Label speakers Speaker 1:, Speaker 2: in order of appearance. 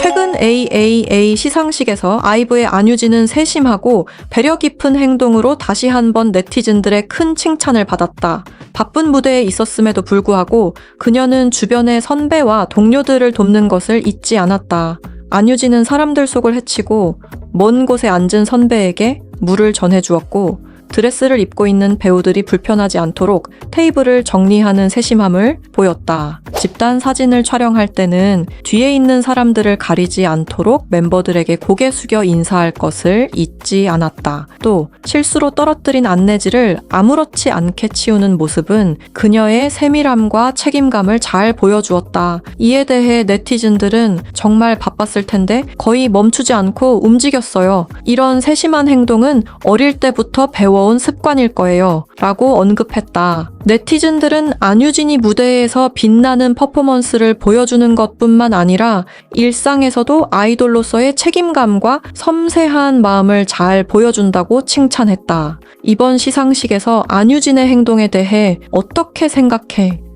Speaker 1: 최근 AAA 시상식에서 아이브의 안유진은 세심하고 배려 깊은 행동으로 다시 한번 네티즌들의 큰 칭찬을 받았다. 바쁜 무대에 있었음에도 불구하고 그녀는 주변의 선배와 동료들을 돕는 것을 잊지 않았다. 안유진은 사람들 속을 헤치고 먼 곳에 앉은 선배에게 물을 전해주었고 드레스를 입고 있는 배우들이 불편하지 않도록 테이블을 정리하는 세심함을 보였다. 집단 사진을 촬영할 때는 뒤에 있는 사람들을 가리지 않도록 멤버들에게 고개 숙여 인사할 것을 잊지 않았다. 또 실수로 떨어뜨린 안내지를 아무렇지 않게 치우는 모습은 그녀의 세밀함과 책임감을 잘 보여주었다. 이에 대해 네티즌들은 정말 바빴을 텐데 거의 멈추지 않고 움직였어요. 이런 세심한 행동은 어릴 때부터 배워 온 습관일 거예요. 라고 언급했다. 네티즌들은 안유진이 무대에서 빛나는 퍼포먼스를 보여주는 것 뿐만 아니라 일상에서도 아이돌로서의 책임감과 섬세한 마음을 잘 보여준다고 칭찬했다. 이번 시상식에서 안유진의 행동에 대해 어떻게 생각해?